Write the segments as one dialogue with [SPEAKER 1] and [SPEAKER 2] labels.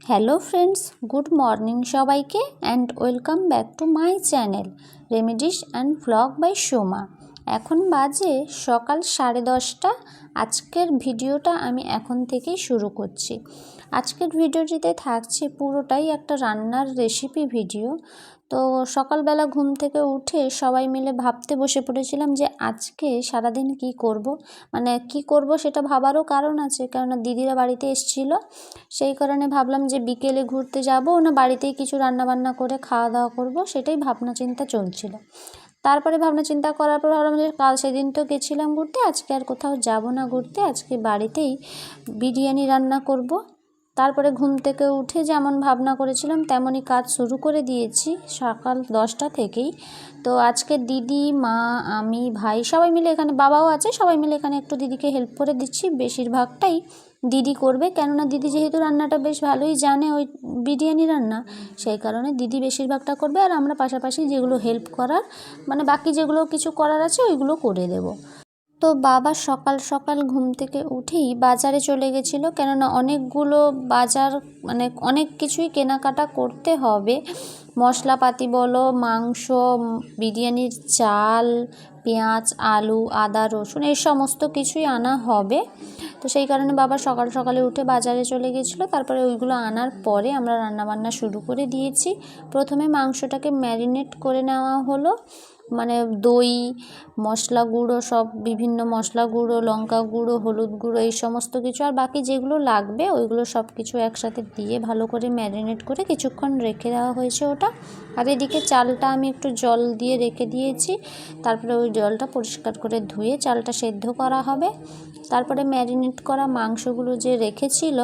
[SPEAKER 1] Hello friends good morning সবাইকে and welcome back to my channel remedies and vlog by Soma এখন বাজে সকাল সাড়ে দশটা। আজকের ভিডিওটা আমি এখন থেকেই শুরু করছি। আজকের ভিডিওটিতে থাকছে পুরোটাই একটা রান্নার রেসিপি ভিডিও তো সকালবেলা ঘুম থেকে উঠে সবাই মিলে ভাবতে বসে পড়েছিলাম যে আজকে সারাদিন কি করব। মানে কি করব সেটা ভাবারও কারণ আছে, কেননা দিদিরা বাড়িতে এসছিল। সেই কারণে ভাবলাম যে বিকেলে ঘুরতে যাব না বাড়িতেই কিছু রান্নাবান্না করে খাওয়া দাওয়া করব, সেটাই ভাবনা চিন্তা চলছিল। তারপরে ভাবনা চিন্তা করার পর ভাবলাম যে কাল সেদিন তো গেছিলাম ঘুরতে, আজকে আর কোথাও যাব না ঘুরতে, আজকে বাড়িতেই বিরিয়ানি রান্না করব। তারপরে ঘুম থেকে উঠে যেমন ভাবনা করেছিলাম, তেমনই কাজ শুরু করে দিয়েছি সকাল দশটা থেকেই। তো আজকে দিদি, মা, আমি, ভাই সবাই মিলে এখানে, বাবাও আছে, সবাই মিলে এখানে একটু দিদিকে হেল্প করে দিচ্ছি। বেশিরভাগটাই দিদি করবে, কেননা দিদি যেহেতু রান্নাটা বেশ ভালোই জানে ওই বিরিয়ানি রান্না, সেই কারণে দিদি বেশিরভাগটা করবে আর আমরা পাশাপাশি যেগুলো হেল্প করার মানে বাকি যেগুলো কিছু করার আছে ওইগুলো করে দেবো। তো বাবা সকাল সকাল ঘুম থেকে উঠেই বাজারে চলে গেছিল। কেননা অনেকগুলো বাজার মানে অনেক কিছুই কেনাকাটা করতে হবে। মশলাপাতি বলো, মাংস, বিরিয়ানির চাল, পেঁয়াজ, আলু, আদা, রসুন, এই সমস্ত কিছুই আনা হবে। তো সেই কারণে বাবা সকাল সকালে উঠে বাজারে চলে গেছিল। তারপরে ওইগুলো আনার পরে আমরা রান্নাবান্না শুরু করে দিয়েছি। প্রথমে মাংসটাকে ম্যারিনেট করে নেওয়া হলো। মানে দই, মশলা গুঁড়ো, সব বিভিন্ন মশলা গুঁড়ো, লঙ্কা গুঁড়ো, হলুদ গুঁড়ো, এই সমস্ত কিছু আর বাকি যেগুলো লাগবে ওইগুলো সব কিছু একসাথে দিয়ে ভালো করে ম্যারিনেট করে কিছুক্ষণ রেখে দেওয়া হয়েছে ওটা। আর এদিকে চালটা আমি একটু জল দিয়ে রেখে দিয়েছি। তারপরে ওই জলটা পরিষ্কার করে ধুয়ে চালটা সেদ্ধ করা হবে। তারপরে ম্যারিনেট করা মাংসগুলো যে রেখেছিল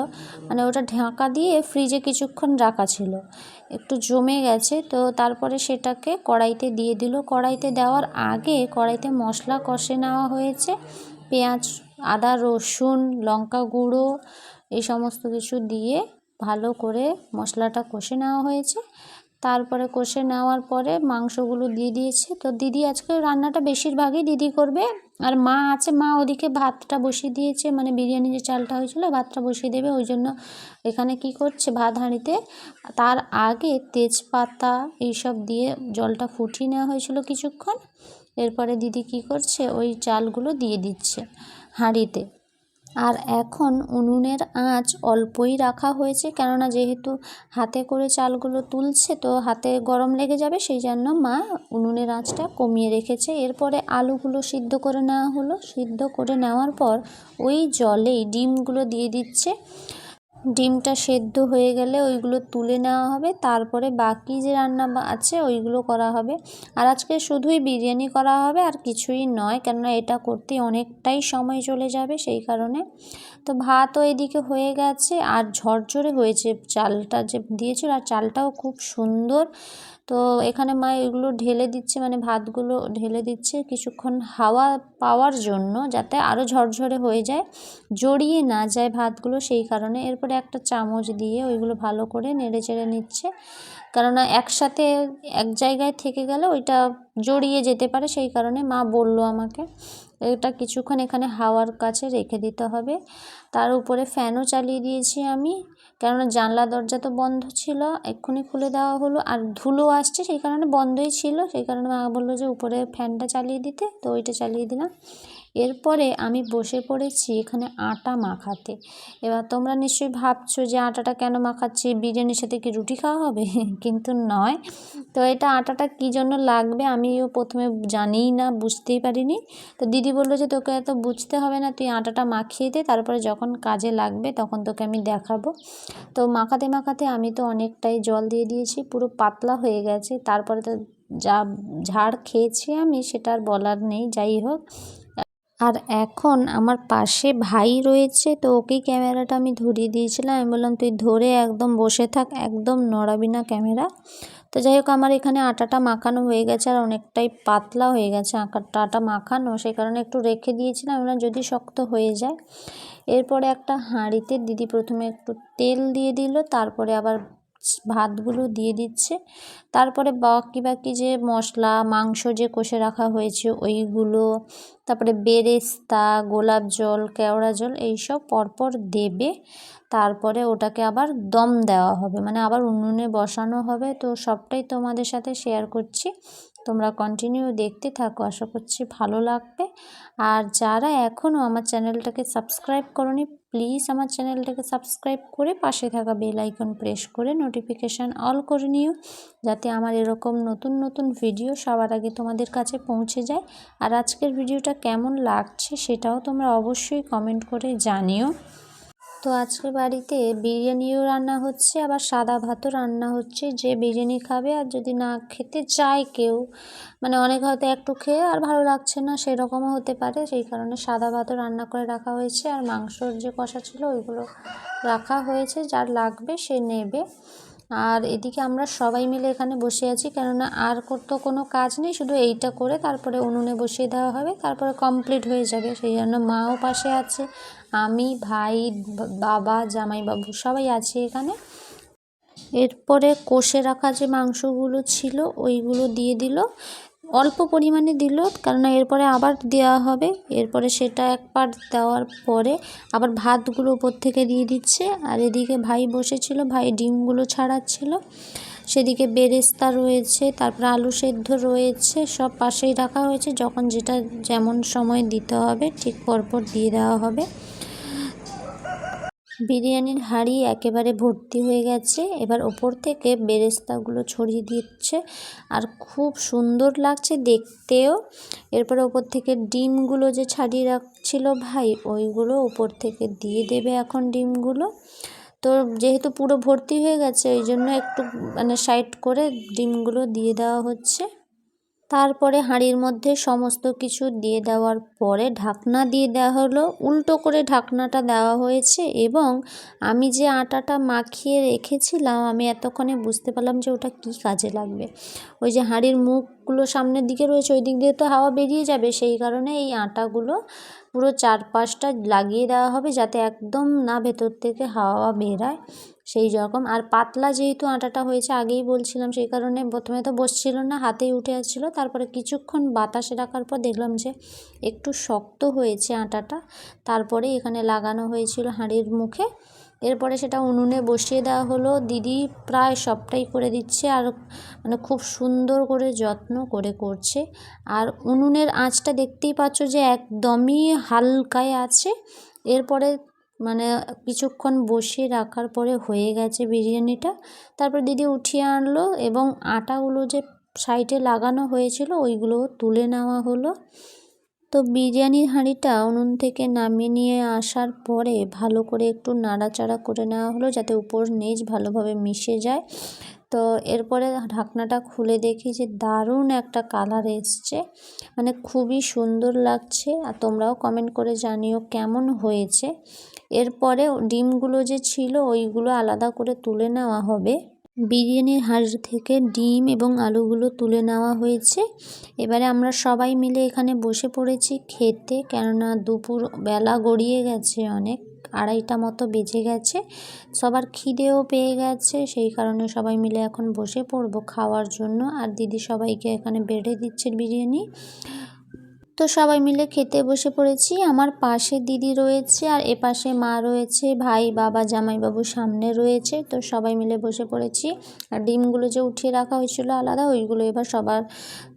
[SPEAKER 1] মানে ওটা ঢাকা দিয়ে ফ্রিজে কিছুক্ষণ রাখা ছিল। একটু জমে গেছে, তো তারপরে সেটাকে কড়াইতে দিয়ে দিল। কড়াইতে দেওয়ার আগে কড়াইতে মশলা কষে নেওয়া হয়েছে। পেঁয়াজ, আদা, রসুন, লঙ্কা গুঁড়ো এই সমস্ত কিছু দিয়ে ভালো করে মশলাটা কষে নেওয়া হয়েছে। তারপরে কষে নেওয়ার পরে মাংসগুলো দিয়ে দিয়েছে। তো দিদি আজকে রান্নাটা বেশিরভাগই দিদি করবে। আর মা আছে, মা ওদিকে ভাতটা বসিয়ে দিয়েছে মানে বিরিয়ানি যে চালটা হয়েছিল ভাতটা বসিয়ে দেবে, ওই জন্য এখানে কি করছে ভাত হাঁড়িতে, তার আগে তেজপাতা এইসব দিয়ে জলটা ফুটিয়ে নেওয়া হয়েছিল কিছুক্ষণ, এরপরে দিদি কি করছে, ওই চালগুলো দিয়ে দিচ্ছে হাঁড়িতে। আর এখন উনুনের আঁচ অল্পই রাখা হয়েছে, কেননা যেহেতু হাতে করে চালগুলো তুলছে তো হাতে গরম লেগে যাবে, সেই জন্য মা উনুনের আঁচটা কমিয়ে রেখেছে। এরপরে আলুগুলো সিদ্ধ করে নেওয়া হলো। সিদ্ধ করে নেওয়ার পর ওই জলেই ডিমগুলো দিয়ে দিচ্ছে। ডিমটা সেদ্ধ হয়ে গেলে ওইগুলো তুলে নেওয়া হবে। তারপরে বাকি যে রান্না আছে ওইগুলো করা হবে। আর আজকে শুধুই বিরিয়ানি করা হবে, আর কিছুই নয়, কেননা এটা করতে অনেকটাই সময় চলে যাবে সেই কারণে। তো ভাতও এদিকে হয়ে গেছে, আর ঝরঝরে হয়েছে চালটা যে দিয়েছিল, আর চালটাও খুব সুন্দর। তো এখানে মা এগুলো ঢেলে দিচ্ছে মানে ভাতগুলো ঢেলে দিচ্ছে কিছুক্ষণ হাওয়া পাওয়ার জন্য যাতে আরও ঝরঝরে হয়ে যায়, জড়িয়ে না যায় ভাতগুলো সেই কারণে। এরপরে একটা চামচ দিয়ে ওইগুলো ভালো করে নেড়ে চেড়ে নিচ্ছে, কেননা একসাথে এক জায়গায় থেকে গেলে ওইটা জড়িয়ে যেতে পারে সেই কারণে মা বলল আমাকে, এটা কিছুক্ষণ এখানে হাওয়ার কাছে রেখে দিতে হবে। তার উপরে ফ্যানও চালিয়ে দিয়েছি আমি। কেননা জানলা, দরজা তো বন্ধ ছিল, এক্ষুনি খুলে দেওয়া হলো। আর ধুলো আসছে, সেই কারণে বন্ধই ছিল। সেই কারণে মা বলল যে উপরে ফ্যানটা চালিয়ে দিতে, তো ওইটা চালিয়ে দিলাম। এরপরে আমি বসে পড়েছি এখানে আটা মাখাতে। এবার তোমরা নিশ্চয়ই ভাবছ যে আটাটা কেন মাখাচ্ছি? বিরিয়ানির সাথে কি রুটি খাওয়া হবে? কিন্তু নয়। তো এটা আটাটা কী জন্য লাগবে আমিও প্রথমে জানিই না, বুঝতেই পারিনি। তো দিদি বলল যে তোকে এত বুঝতে হবে না, তুই আটাটা মাখিয়ে দে, তারপরে যখন কাজে লাগবে তখন তোকে আমি দেখাবো। তো মাখাতে মাখাতে আমি তো অনেকটাই জল দিয়ে দিয়েছি, পুরো পাতলা হয়ে গেছে। তারপরে তো যা ঝাড় খেয়েছি আমি সেটা আর বলার নেই, যাই হোক। আর এখন আমার পাশে ভাই রয়েছে, তো ওকেই ক্যামেরাটা আমি ধরিয়ে দিয়েছিলাম। আমি বললাম, তুই ধরে একদম বসে থাক, একদম নড়াবি না ক্যামেরা। তো যাই হোক, আমার এখানে আটাটা মাখানো হয়ে গেছে আর অনেকটাই পাতলা হয়ে গেছে আঁকাটা আটা মাখানো। সেই কারণে একটু রেখে দিয়েছিলাম আমরা যদি শক্ত হয়ে যায়। এরপরে একটা হাঁড়িতে দিদি প্রথমে একটু তেল দিয়ে দিল, তারপরে আবার ভাতগুলো দিয়ে দিচ্ছে। তারপরে বাকি বাকি যে মশলা, মাংস যে কষে রাখা হয়েছে ওইগুলো, তারপরে বেরেস্তা, গোলাপ জল, কেওড়া জল এইসব পরপর দেবে। তারপরে ওটাকে আবার দম দেওয়া হবে। মানে আবার উনুনে বসানো হবে। তো সবটাই তোমাদের সাথে শেয়ার করছি। তোমরা কন্টিনিউ দেখতে থাকো, আশা করছি ভালো লাগবে। আর যারা এখনও আমার চ্যানেলটাকে সাবস্ক্রাইব করনি প্লিজ আমার চ্যানেলটাকে সাবস্ক্রাইব করে পাশে থাকা বেল আইকন প্রেস করে নোটিফিকেশান অল করে নিও, যাতে আমার এরকম নতুন নতুন ভিডিও সবার আগে তোমাদের কাছে পৌঁছে যায়। আর আজকের ভিডিওটা কেমন লাগছে সেটাও তোমরা অবশ্যই কমেন্ট করে জানিও। তো আজকে বাড়িতে বিরিয়ানিও রান্না হচ্ছে, আবার সাদা ভাতও রান্না হচ্ছে। যে বিরিয়ানি খাবে আর যদি না খেতে চায় কেউ মানে অনেক হয়তো একটু খেয়ে আর ভালো লাগছে না, সেরকমও হতে পারে। সেই কারণে সাদা ভাতও রান্না করে রাখা হয়েছে, আর মাংসর যে কষা ছিল ওইগুলো রাখা হয়েছে, যার লাগবে সে নেবে। আর এদিকে আমরা সবাই মিলে এখানে বসে আছি, কেননা আর তো কোনো কাজ নেই, শুধু এইটা করে তারপরে উনুনে বসিয়ে দেওয়া হবে, তারপরে কমপ্লিট হয়ে যাবে। সেই জন্য মাও পাশে আছে, আমি, ভাই বাবা, জামাইবাবু সবাই আছে এখানে। এরপরে কষে রাখা যে মাংসগুলো ছিল, ওইগুলো দিয়ে দিল। অল্প পরিমাণে দিল, কেননা এরপরে আবার দেওয়া হবে। এরপরে সেটা এক একবার দেওয়ার পরে আবার ভাতগুলো উপর থেকে দিয়ে দিচ্ছে। আর এদিকে ভাই বসেছিল, ভাই ডিমগুলো ছাড়াচ্ছিল। সেদিকে বেরেস্তা রয়েছে, তারপর আলু সেদ্ধ রয়েছে, সব পাশেই রাখা হয়েছে। যখন যেটা যেমন সময় দিতে হবে, ঠিক পরপর দিয়ে দেওয়া হবে। বিরিয়ানির হাঁড়ি একেবারে ভর্তি হয়ে গেছে। এবার ওপর থেকে বেরেস্তাগুলো ছড়িয়ে দিচ্ছে। আর খুব সুন্দর লাগছে দেখতেও। এরপরে ওপর থেকে ডিমগুলো যে ছাড়িয়ে রাখছিল ভাই, ওইগুলো ওপর থেকে দিয়ে দেবে এখন ডিমগুলো। তো যেহেতু পুরো ভর্তি হয়ে গেছে, ওই জন্য একটু মানে সাইড করে ডিমগুলো দিয়ে দেওয়া হচ্ছে। তারপরে হাঁড়ির মধ্যে সমস্ত কিছু দিয়ে দেওয়ার পরে ঢাকনা দিয়ে দেওয়া হলো। উল্টো করে ঢাকনাটা দেওয়া হয়েছে এবং আমি যে আটাটা মাখিয়ে রেখেছিলাম, আমি এতক্ষণে বুঝতে পারলাম যে ওটা কি কাজে লাগবে। ওই যে হাঁড়ির মুখগুলো সামনের দিকে রয়েছে ওই দিক দিয়ে তো হাওয়া বেরিয়ে যাবে। সেই কারণে এই আটাগুলো পুরো চারপাশটা লাগিয়ে দেওয়া হবে যাতে একদম না ভেতর থেকে হাওয়া বেরায় সেই রকম। আর পাতলা যেহেতু আটাটা হয়েছে, আগেই বলছিলাম সেই কারণে প্রথমে তো বসছিল না, হাতেই উঠে আসছিল। তারপরে কিছুক্ষণ বাতাসে রাখার পর দেখলাম যে একটু শক্ত হয়েছে আটাটা। তারপরে এখানে লাগানো হয়েছিল হাঁড়ির মুখে। এরপরে সেটা উনুনে বসিয়ে দেওয়া হলো। দিদি প্রায় সবটাই করে দিচ্ছে আর মানে খুব সুন্দর করে যত্ন করে করছে। আর উনুনের আঁচটা দেখতেই পাচ্ছ যে একদমই হালকায় আছে। এরপরে মানে কিছুক্ষণ বসিয়ে রাখার পরে হয়ে গেছে বিরিয়ানিটা। তারপর দিদি উঠিয়ে আনলো এবং আটাগুলো যে সাইডে লাগানো হয়েছিল ওইগুলো তুলে নেওয়া হলো। তো বিরিয়ানির হাঁড়িটা উনুন থেকে নামিয়ে নিয়ে আসার পরে ভালো করে একটু নাড়াচাড়া করে নেওয়া হলো যাতে উপর নিচ ভালোভাবে মিশে যায়। তো এরপরে ঢাকনাটা খুলে দেখি যে দারুণ একটা কালার এসছে। মানে খুবই সুন্দর লাগছে আর তোমরাও কমেন্ট করে জানিও কেমন হয়েছে। এরপরে ডিমগুলো যে ছিল ওইগুলো আলাদা করে তুলে নেওয়া হবে। বিরিয়ানির হাঁড়ি থেকে ডিম এবং আলুগুলো তুলে নেওয়া হয়েছে। এবারে আমরা সবাই মিলে এখানে বসে পড়েছি খেতে, কেননা দুপুর বেলা গড়িয়ে গেছে অনেক, আড়াইটা মতো বেজে গেছে। সবার খিদেও পেয়ে গেছে, সেই কারণে সবাই মিলে এখন বসে পড়ব খাওয়ার জন্য। আর দিদি সবাইকে এখানে বেড়ে দিচ্ছে বিরিয়ানি। তো সবাই মিলে খেতে বসে পড়েছি। আমার পাশে দিদি রয়েছে আর এপাশে মা রয়েছে, ভাই, বাবা, জামাইবাবু সামনে রয়েছে। তো সবাই মিলে বসে পড়েছি। আর ডিমগুলো যে উঠিয়ে রাখা হয়েছিল আলাদা, ওইগুলো এবার সবার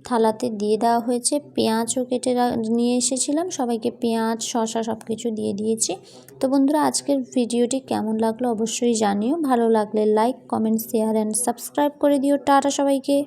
[SPEAKER 1] থালাতে দিয়ে দেওয়া হয়েছে। পেঁয়াজও কেটে নিয়ে এসেছিলাম। সবাইকে পেঁয়াজ শশা সব কিছু দিয়ে দিয়েছি। তো বন্ধুরা, আজকের ভিডিওটি কেমন লাগল অবশ্যই জানিও। ভালো লাগলে like, comment, share, and subscribe করে দিও। টাটা সবাইকে।